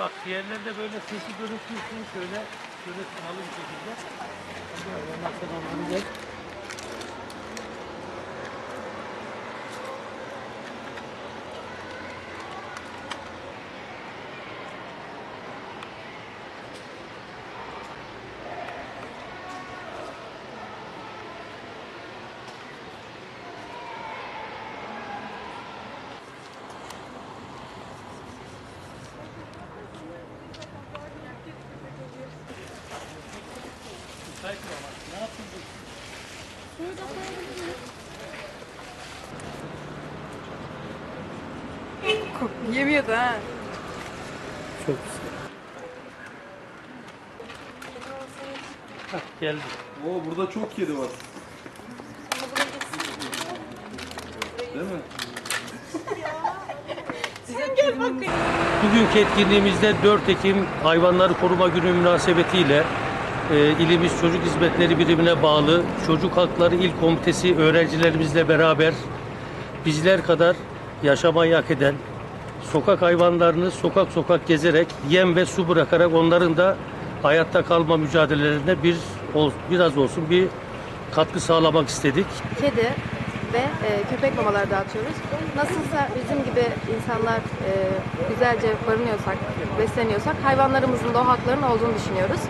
Bak diğerlerde böyle sesi görüntüsünü şöyle şöyle sınalı bir şekilde. Ondan sonra onu gel. Müsait mi ama? Ne yaptın bu? Yemiyordu ha. Çok güzel. Hah, geldi. Oo burada çok kedi var. Değil mi? Bugünkü etkinliğimizde 4 Ekim Hayvanları Koruma Günü münasebetiyle e, ilimiz Çocuk Hizmetleri Birimine bağlı Çocuk Hakları İl Komitesi öğrencilerimizle beraber bizler kadar yaşamayı hak eden sokak hayvanlarını sokak sokak gezerek yem ve su bırakarak onların da hayatta kalma mücadelelerine bir biraz olsun bir katkı sağlamak istedik. Kedi ve e, köpek mamaları dağıtıyoruz. Nasılsa bizim gibi insanlar e, güzelce barınıyorsak, besleniyorsak hayvanlarımızın da o haklarının olduğunu düşünüyoruz.